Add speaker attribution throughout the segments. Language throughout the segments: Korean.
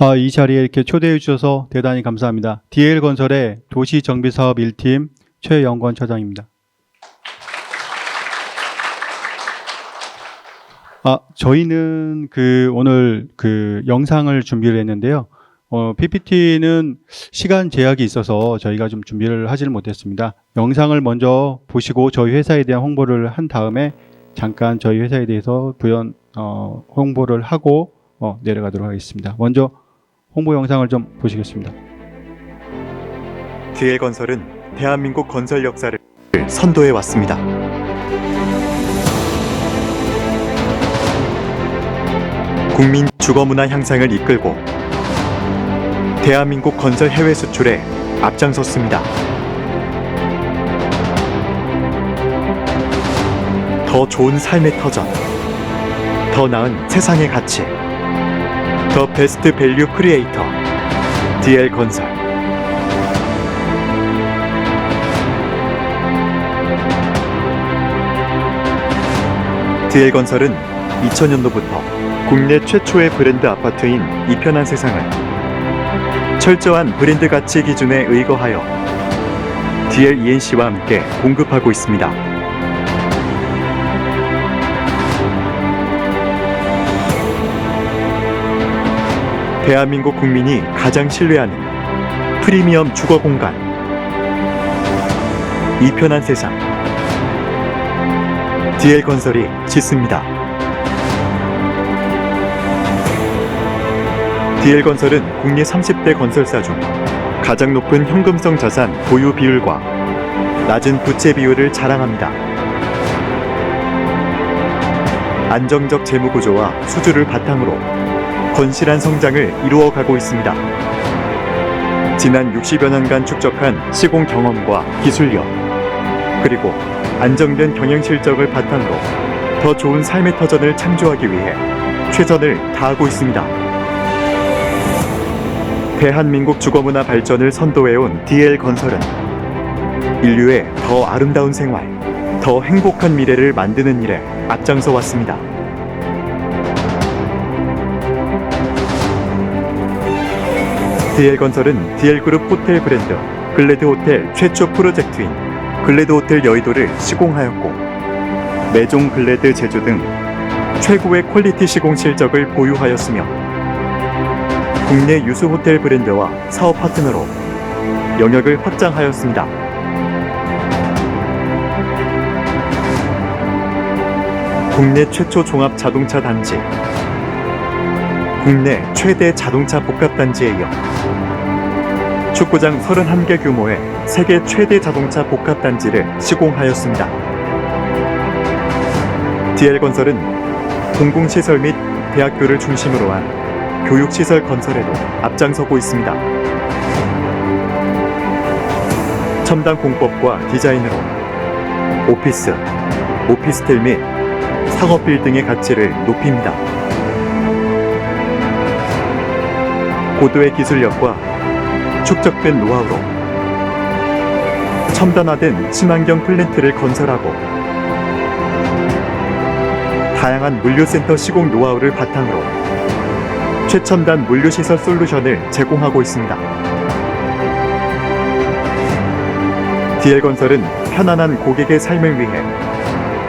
Speaker 1: 아, 이 자리에 이렇게 초대해 주셔서 대단히 감사합니다. DL건설의 도시정비사업 1팀 최영권 차장입니다. 아, 저희는 그 오늘 그 영상을 준비를 했는데요. 어, PPT는 시간 제약이 있어서 저희가 좀 준비를 하지를 못했습니다. 영상을 먼저 보시고 저희 회사에 대한 홍보를 한 다음에 잠깐 저희 회사에 대해서 부연 어, 홍보를 하고 어, 내려가도록 하겠습니다. 먼저 홍보 영상을 좀 보시겠습니다.
Speaker 2: DL건설은 대한민국 건설 역사를 선도해 왔습니다. 국민 주거 문화 향상을 이끌고 대한민국 건설 해외 수출에 앞장섰습니다. 더 좋은 삶의 터전, 더 나은 세상의 가치, 더 베스트 밸류 크리에이터, DL건설. DL건설은 2000년도부터 국내 최초의 브랜드 아파트인 이편한 세상을 철저한 브랜드 가치 기준에 의거하여 DLENC와 함께 공급하고 있습니다. 대한민국 국민이 가장 신뢰하는 프리미엄 주거 공간 이 편한 세상 DL건설이 짓습니다. DL건설은 국내 30대 건설사 중 가장 높은 현금성 자산 보유 비율과 낮은 부채 비율을 자랑합니다. 안정적 재무 구조와 수주를 바탕으로 건실한 성장을 이루어가고 있습니다. 지난 60여 년간 축적한 시공 경험과 기술력, 그리고 안정된 경영 실적을 바탕으로 더 좋은 삶의 터전을 창조하기 위해 최선을 다하고 있습니다. 대한민국 주거문화 발전을 선도해온 DL건설은 인류의 더 아름다운 생활, 더 행복한 미래를 만드는 일에 앞장서 왔습니다. DL건설은 DL그룹 호텔 브랜드 글래드 호텔 최초 프로젝트인 글래드 호텔 여의도를 시공하였고 매종 글래드 제조 등 최고의 퀄리티 시공 실적을 보유하였으며 국내 유수 호텔 브랜드와 사업 파트너로 영역을 확장하였습니다. 국내 최초 종합 자동차 단지, 국내 최대 자동차 복합 단지에 이어 축구장 31개 규모의 세계 최대 자동차 복합 단지를 시공하였습니다. DL건설은 공공시설 및 대학교를 중심으로 한 교육시설 건설에도 앞장서고 있습니다. 첨단 공법과 디자인으로 오피스, 오피스텔 및 상업 빌딩의 가치를 높입니다. 고도의 기술력과 축적된 노하우로 첨단화된 친환경 플랜트를 건설하고 다양한 물류센터 시공 노하우를 바탕으로 최첨단 물류시설 솔루션을 제공하고 있습니다. DL건설은 편안한 고객의 삶을 위해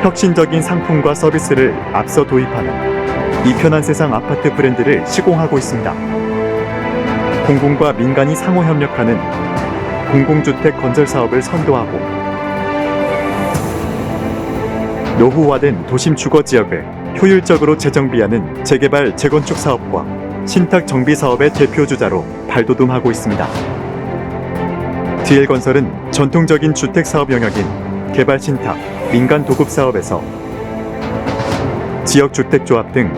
Speaker 2: 혁신적인 상품과 서비스를 앞서 도입하는 이 편한 세상 아파트 브랜드를 시공하고 있습니다. 공공과 민간이 상호 협력하는 공공주택 건설 사업을 선도하고 노후화된 도심 주거 지역을 효율적으로 재정비하는 재개발 재건축 사업과 신탁 정비 사업의 대표 주자로 발돋움하고 있습니다. DL건설은 전통적인 주택 사업 영역인 개발 신탁, 민간 도급 사업에서 지역 주택 조합 등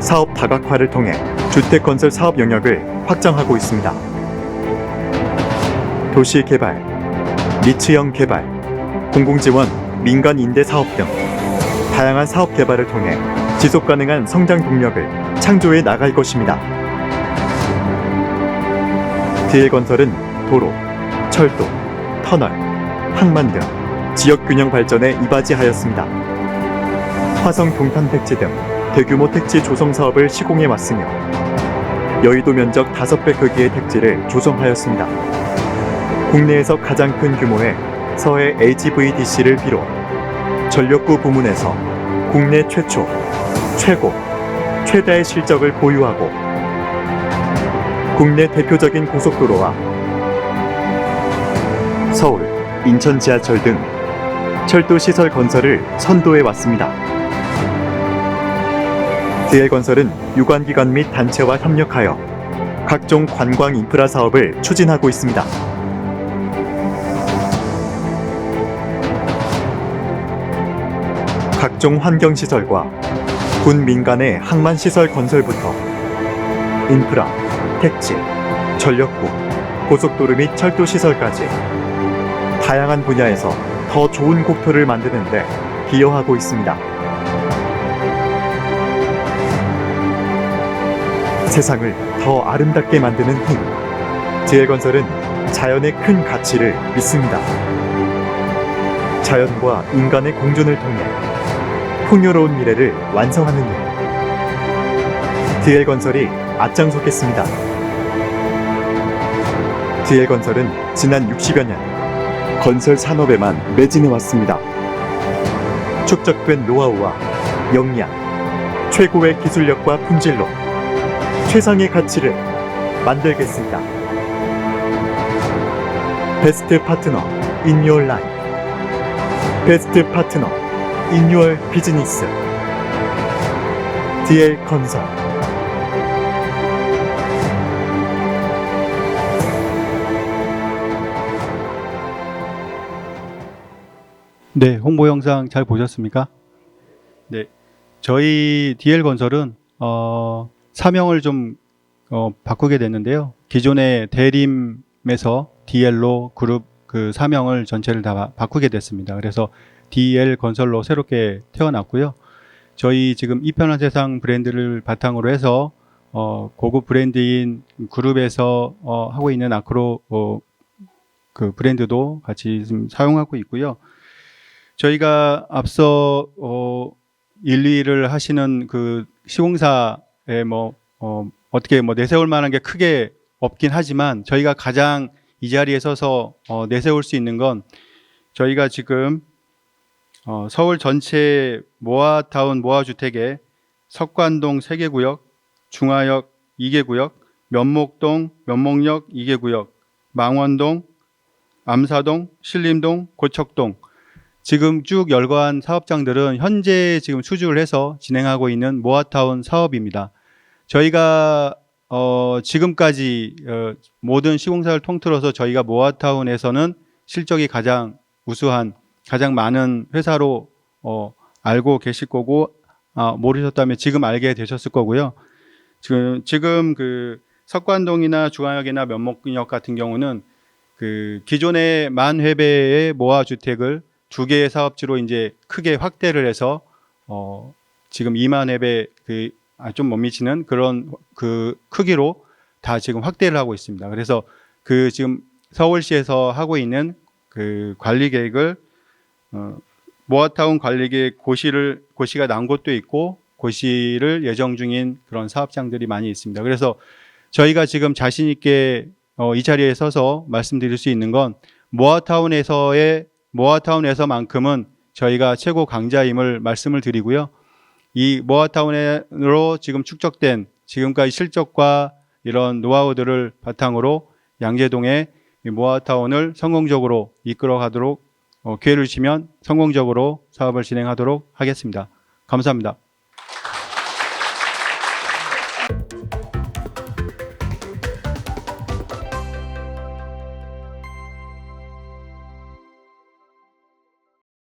Speaker 2: 사업 다각화를 통해 주택 건설 사업 영역을 확장하고 있습니다. 도시 개발, 리츠형 개발, 공공지원, 민간 임대 사업 등 다양한 사업 개발을 통해 지속 가능한 성장 동력을 창조해 나갈 것입니다. DL건설은 도로, 철도, 터널, 항만 등 지역 균형 발전에 이바지하였습니다. 화성 동탄 택지 등 대규모 택지 조성 사업을 시공해 왔으며 여의도 면적 5배 크기의 택지를 조성하였습니다. 국내에서 가장 큰 규모의 서해 HVDC를 비롯 전력구 부문에서 국내 최초, 최고, 최다의 실적을 보유하고 국내 대표적인 고속도로와 서울, 인천 지하철 등 철도 시설 건설을 선도해 왔습니다. DL건설은 유관기관 및 단체와 협력하여 각종 관광 인프라 사업을 추진하고 있습니다. 각종 환경시설과 군 민간의 항만시설 건설부터 인프라, 택지, 전력구, 고속도로 및 철도 시설까지 다양한 분야에서 더 좋은 국토를 만드는데 기여하고 있습니다. 세상을 더 아름답게 만드는 힘. DL건설은 자연의 큰 가치를 믿습니다. 자연과 인간의 공존을 통해 풍요로운 미래를 완성하는 일. DL건설이 앞장서겠습니다. DL건설은 지난 60여 년 건설 산업에만 매진해 왔습니다. 축적된 노하우와 역량, 최고의 기술력과 품질로 최상의 가치를 만들겠습니다. 베스트 파트너 in your life. 베스트 파트너 in your business. DL 건설.
Speaker 1: 네, 홍보 영상 잘 보셨습니까? 네, 저희 DL 건설은 어, 사명을 좀 어, 바꾸게 됐는데요. 기존의 대림에서 DL로 그룹 그 사명을 전체를 다 바- 바꾸게 됐습니다. 그래서 DL 건설로 새롭게 태어났고요. 저희 지금 이편한 세상 브랜드를 바탕으로 해서 어, 고급 브랜드인 그룹에서 어, 하고 있는 아크로 어, 그 브랜드도 같이 지금 사용하고 있고요. 저희가 앞서 어 1, 2를 하시는 그 시공사에 뭐 어, 어떻게 뭐 내세울 만한 게 크게 없긴 하지만 저희가 가장 이 자리에 서서 어, 내세울 수 있는 건 저희가 지금 어, 서울 전체 모아타운 모아주택에 석관동 3개 구역, 중화역 2개 구역, 면목동, 면목역 2개 구역, 망원동, 암사동, 신림동, 고척동 지금 쭉 열거한 사업장들은 현재 지금 수주를 해서 진행하고 있는 모아타운 사업입니다. 저희가 어, 지금까지 어, 모든 시공사를 통틀어서 저희가 모아타운에서는 실적이 가장 우수한 가장 많은 회사로 어, 알고 계실 거고 아, 모르셨다면 지금 알게 되셨을 거고요. 지금 지금 그 석관동이나 중앙역이나 면목역 같은 경우는 그 기존의 만 회배의 모아 주택을 두 개의 사업지로 이제 크게 확대를 해서 어 지금 2만 회배 그 좀 못 미치는 그런 그 크기로 다 지금 확대를 하고 있습니다. 그래서 그 지금 서울시에서 하고 있는 그 관리 계획을 어 모아타운 관리 계획 고시를 고시가 난 곳도 있고 고시를 예정 중인 그런 사업장들이 많이 있습니다. 그래서 저희가 지금 자신 있게 어, 이 자리에 서서 말씀드릴 수 있는 건 모아타운에서의 모아타운에서만큼은 저희가 최고 강자임을 말씀을 드리고요. 이 모아타운으로 지금 축적된 지금까지 실적과 이런 노하우들을 바탕으로 양재동의 이 모아타운을 성공적으로 이끌어 가도록 어, 기회를 주시면 성공적으로 사업을 진행하도록 하겠습니다. 감사합니다.